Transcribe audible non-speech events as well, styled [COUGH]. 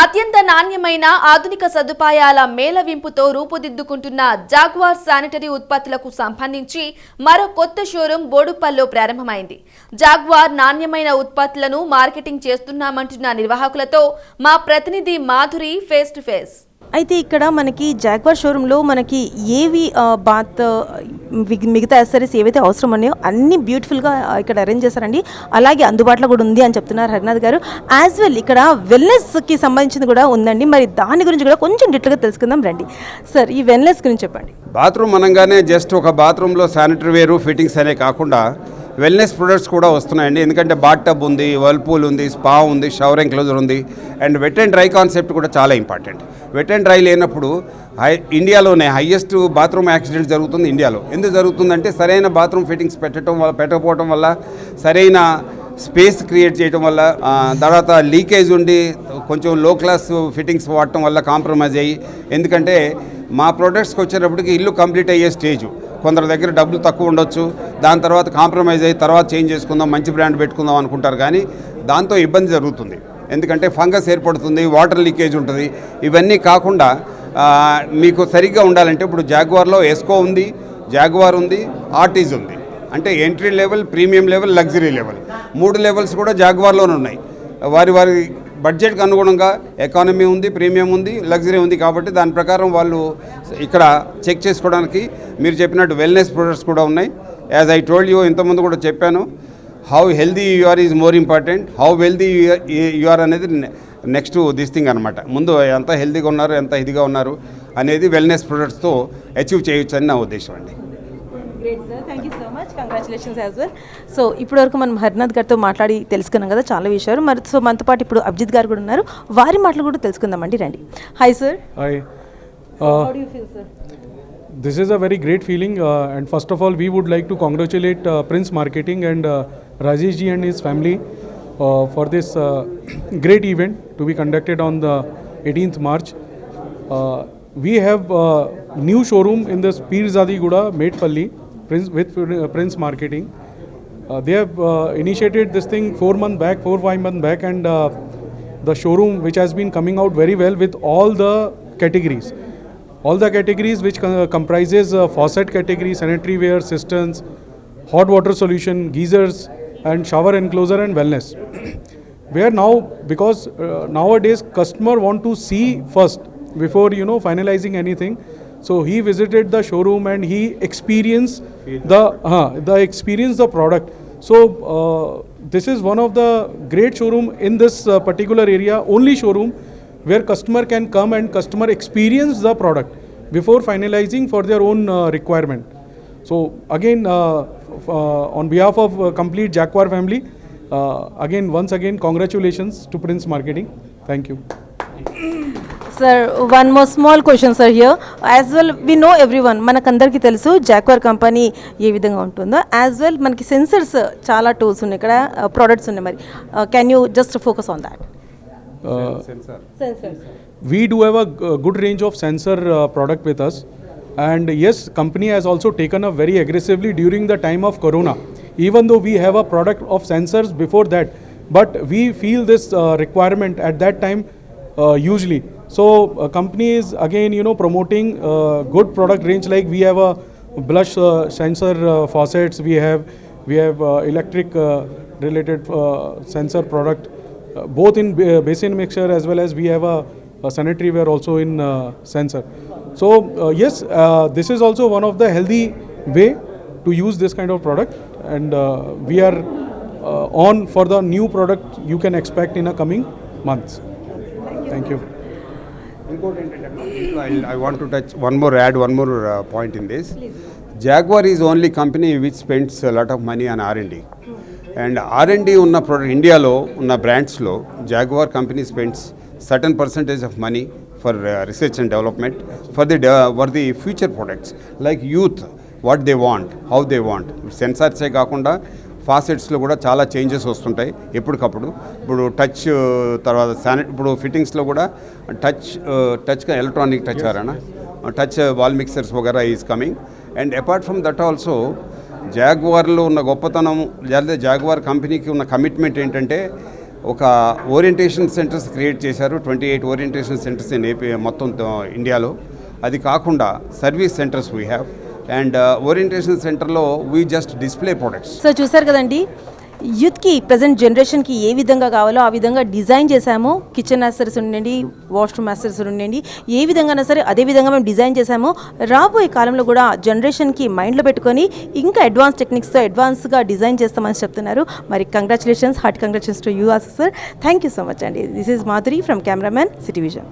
అత్యంత నాణ్యమైన ఆధునిక సదుపాయాల మేళవింపుతో రూపుదిద్దుకుంటున్న జాగ్వార్ శానిటరీ ఉత్పత్తులకు సంబంధించి మరో కొత్త షోరూం బోడుపల్లో ప్రారంభమైంది. జాగ్వార్ నాణ్యమైన ఉత్పత్తులను మార్కెటింగ్ చేస్తున్నామంటున్న నిర్వాహకులతో మా ప్రతినిధి మాధురి ఫేస్ టు ఫేస్ అయితే ఇక్కడ మనకి జాగ్వార్ షోరూంలో మనకి ఏవి బాత్ మిగతా యాక్సరీస్ ఏవైతే అవసరం ఉన్నాయో అన్ని బ్యూటిఫుల్గా ఇక్కడ అరేంజ్ చేశారండి. అలాగే అందుబాటులో కూడా ఉంది అని చెప్తున్నారు హరినాథ్ గారు. యాజ్ వెల్ ఇక్కడ వెల్నెస్కి సంబంధించింది కూడా ఉందండి. మరి దాని గురించి కూడా కొంచెం డిట్లుగా తెలుసుకుందాం రండి. సార్ ఈ వెల్నెస్ గురించి చెప్పండి. బాత్రూమ్ అనగానే జస్ట్ ఒక బాత్రూంలో శానిటరీ వేరు ఫిట్టింగ్స్ అనే కాకుండా వెల్నెస్ ప్రొడక్ట్స్ కూడా వస్తున్నాయండి. ఎందుకంటే బాత్ టబ్ ఉంది వర్ల్పూల్ ఉంది స్పా ఉంది షవర్ ఎంక్లోజర్ ఉంది. And wet and dry concept కూడా చాలా ఇంపార్టెంట్ వెట్ అండ్ డ్రై లేనప్పుడు హై ఇండియాలోనే హయ్యెస్ట్ బాత్రూమ్ యాక్సిడెంట్ జరుగుతుంది ఇండియాలో. ఎందుకు జరుగుతుందంటే సరైన బాత్రూమ్ ఫిట్టింగ్స్ పెట్టడం వల్ల పెట్టకపోవడం వల్ల సరైన స్పేస్ క్రియేట్ చేయడం వల్ల తర్వాత లీకేజ్ ఉండి కొంచెం లో క్లాస్ ఫిట్టింగ్స్ వాడటం వల్ల కాంప్రమైజ్ అయ్యి ఎందుకంటే మా ప్రొడక్ట్స్కి వచ్చేటప్పటికి ఇల్లు కంప్లీట్ అయ్యే స్టేజ్ కొందరి దగ్గర డబ్బులు తక్కువ ఉండొచ్చు. దాని తర్వాత కాంప్రమైజ్ అయ్యి తర్వాత చేంజ్ చేసుకుందాం మంచి బ్రాండ్ పెట్టుకుందాం అనుకుంటారు. కానీ దాంతో ఇబ్బంది జరుగుతుంది. ఎందుకంటే ఫంగస్ ఏర్పడుతుంది వాటర్ లీకేజ్ ఉంటుంది. ఇవన్నీ కాకుండా మీకు సరిగ్గా ఉండాలంటే ఇప్పుడు జాగ్వార్లో ఎస్కో ఉంది జాగ్వార్ ఉంది ఆర్టీజ్ ఉంది. అంటే entry level premium level luxury level. మూడు లెవెల్స్ కూడా జాగ్వార్లోనే ఉన్నాయి. వారి వారి బడ్జెట్కి అనుగుణంగా ఎకానమీ ఉంది ప్రీమియం ఉంది లగ్జరీ ఉంది కాబట్టి దాని ప్రకారం వాళ్ళు ఇక్కడ చెక్ చేసుకోవడానికి మీరు చెప్పినట్టు వెల్నెస్ ప్రొడక్ట్స్ కూడా ఉన్నాయి. యాజ్ ఐ టోల్డ్ యూ ఇంతకుముందు కూడా చెప్పాను how healthy you are is more important how wealthy you are అనేది నెక్స్ట్ దిస్ థింగ్ అనమాట ముందు ఎంత హెల్దీగా ఉన్నారు ఎంత ఇదిగా ఉన్నారు అనేది వెల్నెస్ ప్రొడక్ట్స్తో అచీవ్ చేయొచ్చు అని నా ఉద్దేశం అండి great sir thank you so much congratulations as well so ఇప్పుడు వరకు మనం హరినాథ్ గారితో మాట్లాడి తెలుసుకున్నాం కదా చాలా విషయాలు. మరి సో మనతో పాటు ఇప్పుడు అభిజిత్ గారు కూడా ఉన్నారు. వారి మాటలు కూడా తెలుసుకుందామండి రండి. Hi sir hi this is a very great feeling and first of all we would like to congratulate Prince marketing and Rajesh ji and his family for this great event to be conducted on the eighteenth March we have new showroom in this Peerzadiguda Medipally Prince with uh, Prince Marketing. Uh, they have uh, initiated this thing four months back, four five months back, and uh, the showroom which has been coming out very well with all the categories. All the categories which co- comprises uh, faucet category sanitary ware cisterns hot water solution geysers and shower enclosure and wellness. [CLEARS THROAT] Where now because uh, nowadays customer want to see first before you know finalizing anything so he visited the showroom and he experienced the uh, the experience the product. So uh, this is one of the great showroom in this uh, particular area only showroom where customer can come and customer experience the product before finalizing for their own uh, requirement. So again uh, uh, on behalf of uh, complete jaguar family uh, again once again congratulations to prince marketing. Thank you sir one more small question sir here as well we know every one మనకందరికీ తెలుసు Jaquar company ఏ విధంగా ఉంటుందో as well మనకి sensors చాలా tools ఉన్నాయి ఇక్కడ products ఉన్నాయి మరి can you just focus on that uh, sensors we do have a g- good range of sensor uh, product with us and yes company has also taken up very aggressively during the time of corona even though we have a product of sensors before that but we feel this uh, requirement at that time uh, usually so uh, company is again you know promoting uh, good product range like we have a blush uh, sensor uh, faucets we have we have uh, electric uh, related uh, sensor product uh, both in ba- basin mixture as well as we have a, a sanitary ware also in uh, sensor. So uh, yes, uh, this is also one of the healthy way to use this kind of product, and uh, we are uh, on for the new product you can expect in a coming months. Thank you. Thank you. ఇంకోటి ఏంటంటే I want to touch one more add one more point in this Jaguar is only company which spends lot of money on R and and R and ఉన్న product ఇండియాలో ఉన్న బ్రాండ్స్లో Jaguar company spends certain percentage of money for research and development for the for the future products like youth what they want how they want సెన్సార్సే కాకుండా ఫాసెట్స్లో కూడా చాలా changes వస్తుంటాయి ఎప్పటికప్పుడు. ఇప్పుడు టచ్ తర్వాత శాని ఇప్పుడు ఫిట్టింగ్స్లో కూడా టచ్ టచ్ ఎలక్ట్రానిక్ టచ్ ఆరానా touch wall mixers వగేరా is coming and apart from that also జాగ్వార్లో ఉన్న గొప్పతనం లేదా జాగ్వార్ కంపెనీకి ఉన్న కమిట్మెంట్ ఏంటంటే ఒక ఓరియంటేషన్ సెంటర్స్ క్రియేట్ చేశారు. Twenty eight orientation centres in AP మొత్తం ఇండియాలో అది కాకుండా service centres we have and orientation సెంటర్లో we just display products so చూసారు కదండి యూత్కి ప్రజెంట్ జనరేషన్కి ఏ విధంగా కావాలో ఆ విధంగా డిజైన్ చేశాము. కిచెన్ యాసెసరీస్ ఉండండి వాష్రూమ్ యాసెసరీస్ ఉండండి ఏ విధంగా సరే అదే విధంగా మేము డిజైన్ చేశాము. రాబోయే కాలంలో కూడా జనరేషన్కి మైండ్లో పెట్టుకొని ఇంకా అడ్వాన్స్ టెక్నిక్స్తో అడ్వాన్స్గా డిజైన్ చేస్తామని చెప్తున్నారు. మరి congratulations heart congratulations to you as sir thank you so much అండి. This is Madhuri from cameraman city vision